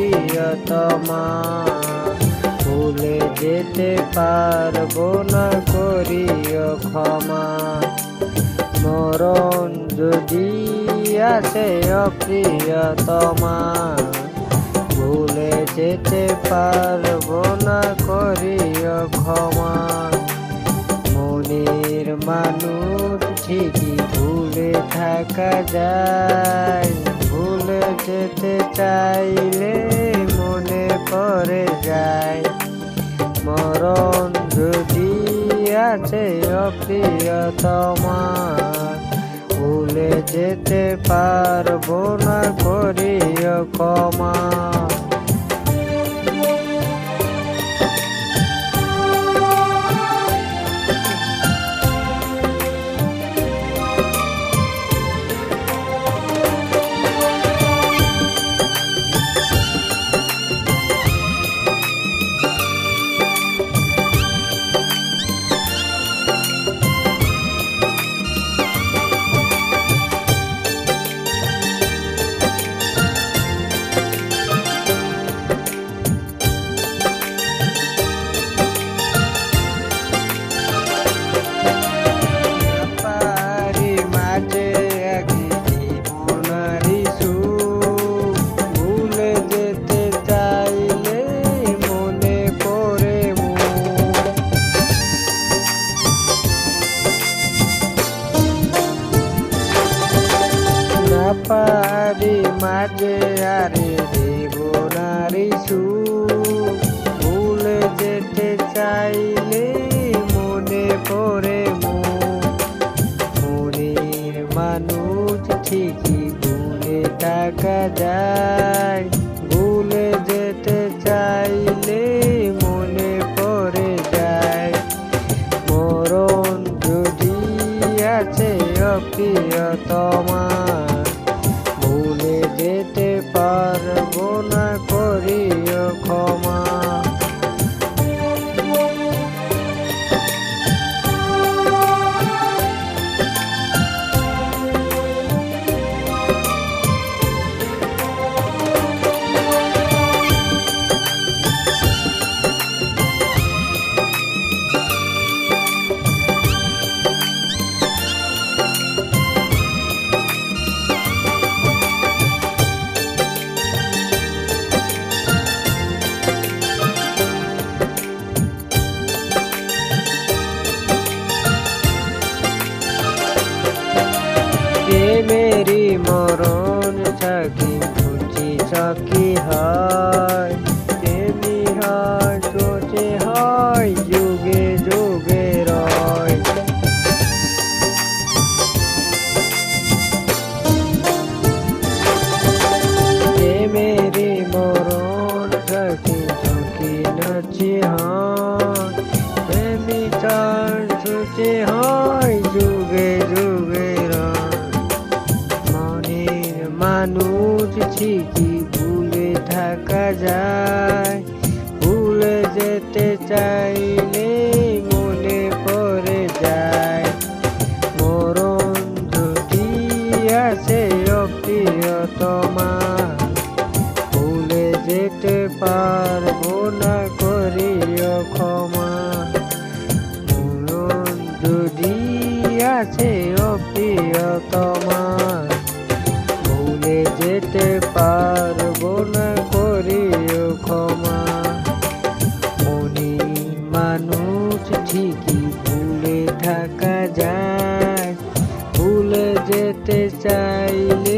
প্রিয়তমা ভুলে যেতে পারব না, করিও ক্ষমা। মরণ যদি আসে অপ্রিয়তমা ভুলে যেতে পারব না, করিও ক্ষমা। মনের মানুষ ঠিকই ভুলে থাকা যায়, ভুলে যেতে চাইলে মনে পড়ে যায়। মরণ যদি আছে অপ্রিয়তমা ভুলে যেতে পারব না, করিও ক্ষমা। পারি মাঝে আরে জীবনারি সু ভুলে যেতে চাইলে মনে পড়ে মনির মানুষ ঠিকই প্রেমেরই মরণ থাকি বুঝি সখী হয় প্রেমী হয় সোচে হয় যুগে যুগে রয় প্রেমেরই মরণ থাকি সখী নাচি হয় প্রেমী হয় থাকা যায়। ভুলে যেতে চাইলে মনে পড়ে যায়। মরণ যদি আসে অপ্রিয়তমা ভুলে যেতে পারব না, করিও ক্ষমা। মরণ যদি আছে অপ্রিয়তমা চাইলে